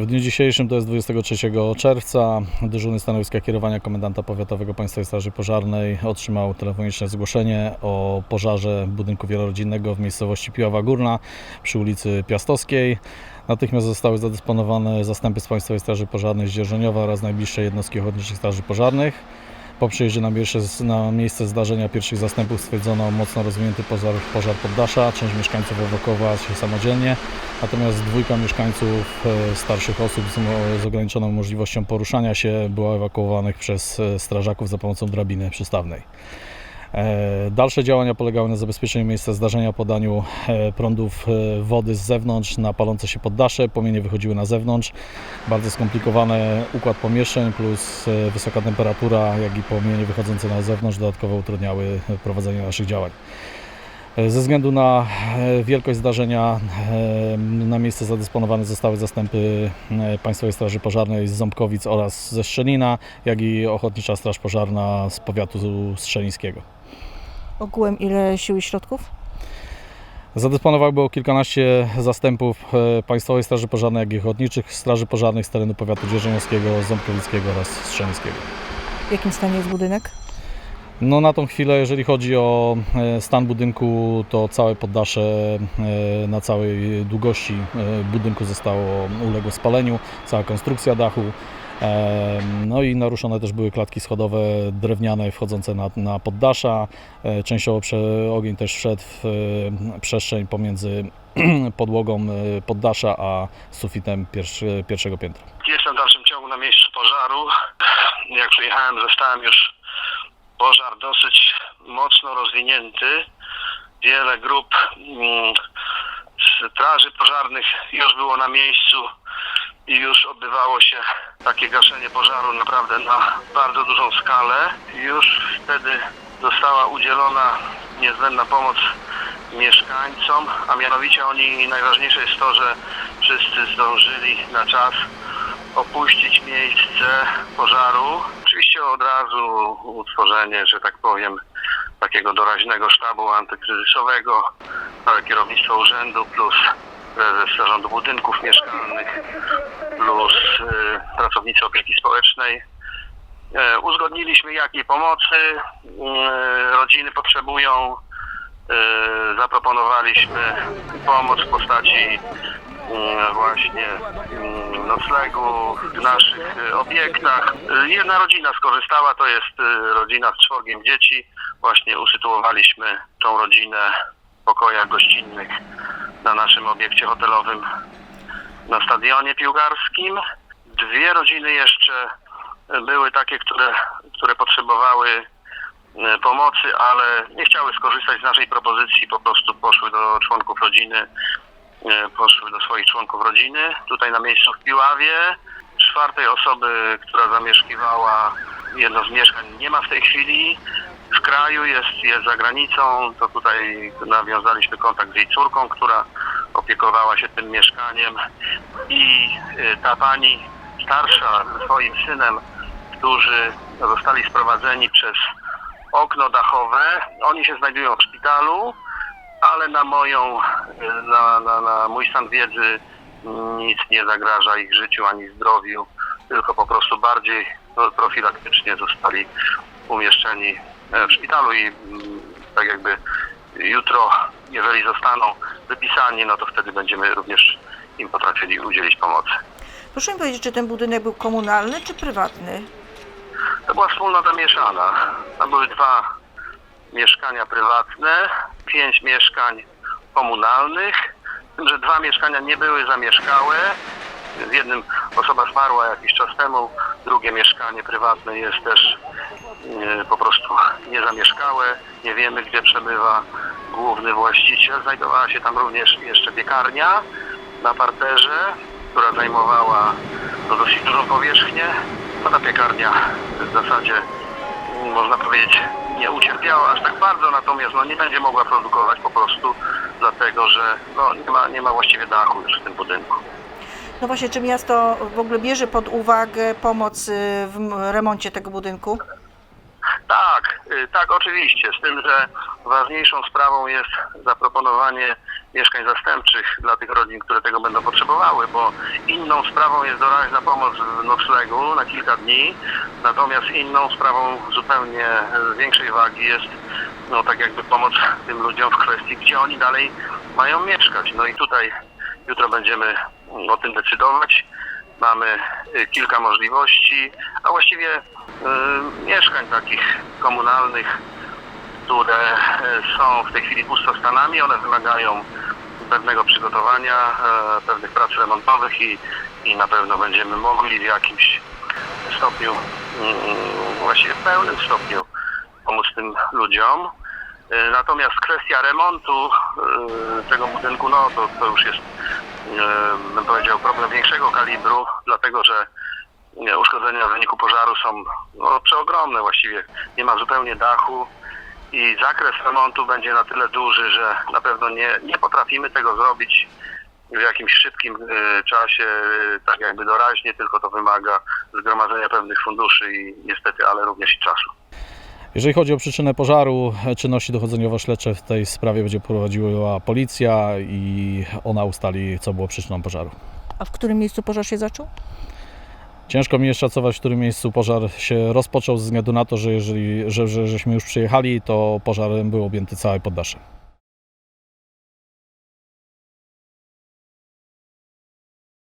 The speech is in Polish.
W dniu dzisiejszym, to jest 23 czerwca, dyżurny stanowiska kierowania komendanta powiatowego Państwowej Straży Pożarnej otrzymał telefoniczne zgłoszenie o pożarze budynku wielorodzinnego w miejscowości Piława Górna przy ulicy Piastowskiej. Natychmiast zostały zadysponowane zastępy z Państwowej Straży Pożarnej z Dzierżoniowa oraz najbliższej jednostki ochotniczych straży pożarnych. Po przyjeździe na, na miejsce zdarzenia pierwszych zastępów stwierdzono mocno rozwinięty pożar, pożar poddasza. Część mieszkańców ewakuowała się samodzielnie, natomiast dwójka mieszkańców e, starszych osób z, z ograniczoną możliwością poruszania się była ewakuowanych przez e, strażaków za pomocą drabiny przystawnej. E, Dalsze działania polegały na zabezpieczeniu miejsca zdarzenia, podaniu e, prądów e, wody z zewnątrz na palące się poddasze. Płomienie wychodziły na zewnątrz. Bardzo skomplikowany układ pomieszczeń plus wysoka temperatura, jak i płomienie wychodzące na zewnątrz dodatkowo utrudniały prowadzenie naszych działań. E, Ze względu na e, wielkość zdarzenia e, na miejsce zadysponowane zostały zastępy Państwowej Straży Pożarnej z Ząbkowic oraz ze Strzelina, jak i Ochotnicza Straż Pożarna z powiatu strzelińskiego. Ogółem ile sił i środków? Zadysponowały było kilkanaście zastępów Państwowej Straży Pożarnej, jak i Ochotniczych Straży Pożarnych z terenu powiatu dzierżoniowskiego, Ząbkowickiego oraz Strzelińskiego. W jakim stanie jest budynek? No na tą chwilę, jeżeli chodzi o e, stan budynku, to całe poddasze e, na całej długości e, budynku zostało uległo spaleniu, cała konstrukcja dachu. No i naruszone też były klatki schodowe drewniane wchodzące na, na poddasza. Częściowo prze, ogień też wszedł w przestrzeń pomiędzy podłogą poddasza a sufitem pierwszego piętra. Jestem w dalszym ciągu na miejscu pożaru. Jak przyjechałem, zastałem już pożar dosyć mocno rozwinięty. Wiele grup mm, straży pożarnych już było na miejscu i już odbywało się takie gaszenie pożaru naprawdę na bardzo dużą skalę. Już wtedy została udzielona niezbędna pomoc mieszkańcom, a mianowicie oni, najważniejsze jest to, że wszyscy zdążyli na czas opuścić miejsce pożaru. Oczywiście od razu utworzenie, że tak powiem, takiego doraźnego sztabu antykryzysowego, kierownictwo urzędu plus prezes zarządu budynków mieszkalnych plus y, pracownicy opieki społecznej. E, uzgodniliśmy jakiej pomocy y, rodziny potrzebują. Y, zaproponowaliśmy pomoc w postaci właśnie mm, noclegu w naszych y, obiektach. Y, Jedna rodzina skorzystała, to jest rodzina z czworgiem dzieci. Właśnie usytuowaliśmy tą rodzinę w pokojach gościnnych na naszym obiekcie hotelowym na stadionie piłkarskim. Dwie rodziny jeszcze były takie, które, które potrzebowały e, pomocy, ale nie chciały skorzystać z naszej propozycji, po prostu poszły do członków rodziny, e, poszły do swoich członków rodziny, tutaj na miejscu w Piławie. Czwartej osoby, która zamieszkiwała jedno z mieszkań nie ma w tej chwili. W kraju jest, jest za granicą, to tutaj nawiązaliśmy kontakt z jej córką, która opiekowała się tym mieszkaniem i e, ta pani starsza ze swoim synem, którzy zostali sprowadzeni przez okno dachowe. Oni się znajdują w szpitalu, ale na moją, na, na, na mój stan wiedzy nic nie zagraża ich życiu ani zdrowiu, tylko po prostu bardziej profilaktycznie zostali umieszczeni e, w szpitalu i mm, tak jakby jutro, jeżeli zostaną wypisani, no to wtedy będziemy również im potrafili udzielić pomocy. Proszę mi powiedzieć, czy ten budynek był komunalny czy prywatny? To była wspólnota mieszana. Tam były dwa mieszkania prywatne, pięć mieszkań komunalnych, z tym, że dwa mieszkania nie były zamieszkałe. W jednym osoba zmarła jakiś czas temu, drugie mieszkanie prywatne jest też e, po prostu niezamieszkałe. Nie wiemy, gdzie przebywa główny właściciel. Znajdowała się tam również jeszcze piekarnia na parterze, która zajmowała no, dosyć dużą powierzchnię. No, ta piekarnia w zasadzie można powiedzieć nie ucierpiała aż tak bardzo, natomiast no, nie będzie mogła produkować po prostu dlatego, że no, nie, ma, nie ma właściwie dachu już w tym budynku. No właśnie, czy miasto w ogóle bierze pod uwagę pomoc y, w remoncie tego budynku? Tak, y, tak, oczywiście. Z tym, że ważniejszą sprawą jest zaproponowanie mieszkań zastępczych dla tych rodzin, które tego będą potrzebowały, bo inną sprawą jest doraźna pomoc w noclegu na kilka dni, natomiast inną sprawą zupełnie większej wagi jest no tak jakby pomoc tym ludziom w kwestii, gdzie oni dalej mają mieszkać. No i tutaj jutro będziemy o tym decydować. Mamy y, kilka możliwości, a właściwie y, mieszkań takich komunalnych, które e, są w tej chwili pustostanami. One wymagają pewnego przygotowania, e, pewnych prac remontowych i, i na pewno będziemy mogli w jakimś stopniu, mm, właściwie w pełnym stopniu pomóc tym ludziom. E, Natomiast kwestia remontu e, tego budynku, no to, to już jest, bym powiedział, problem większego kalibru, dlatego że uszkodzenia w wyniku pożaru są no, przeogromne właściwie. Nie ma zupełnie dachu i zakres remontu będzie na tyle duży, że na pewno nie, nie potrafimy tego zrobić w jakimś szybkim e, czasie, e, tak jakby doraźnie, tylko to wymaga zgromadzenia pewnych funduszy i niestety, ale również i czasu. Jeżeli chodzi o przyczynę pożaru, czynności dochodzeniowo-śledcze w tej sprawie będzie prowadziła policja i ona ustali, co było przyczyną pożaru. A w którym miejscu pożar się zaczął? Ciężko mi jest szacować, w którym miejscu pożar się rozpoczął, ze względu na to, że jeżeli że, że, żeśmy już przyjechali, to pożarem był objęty całe poddasze.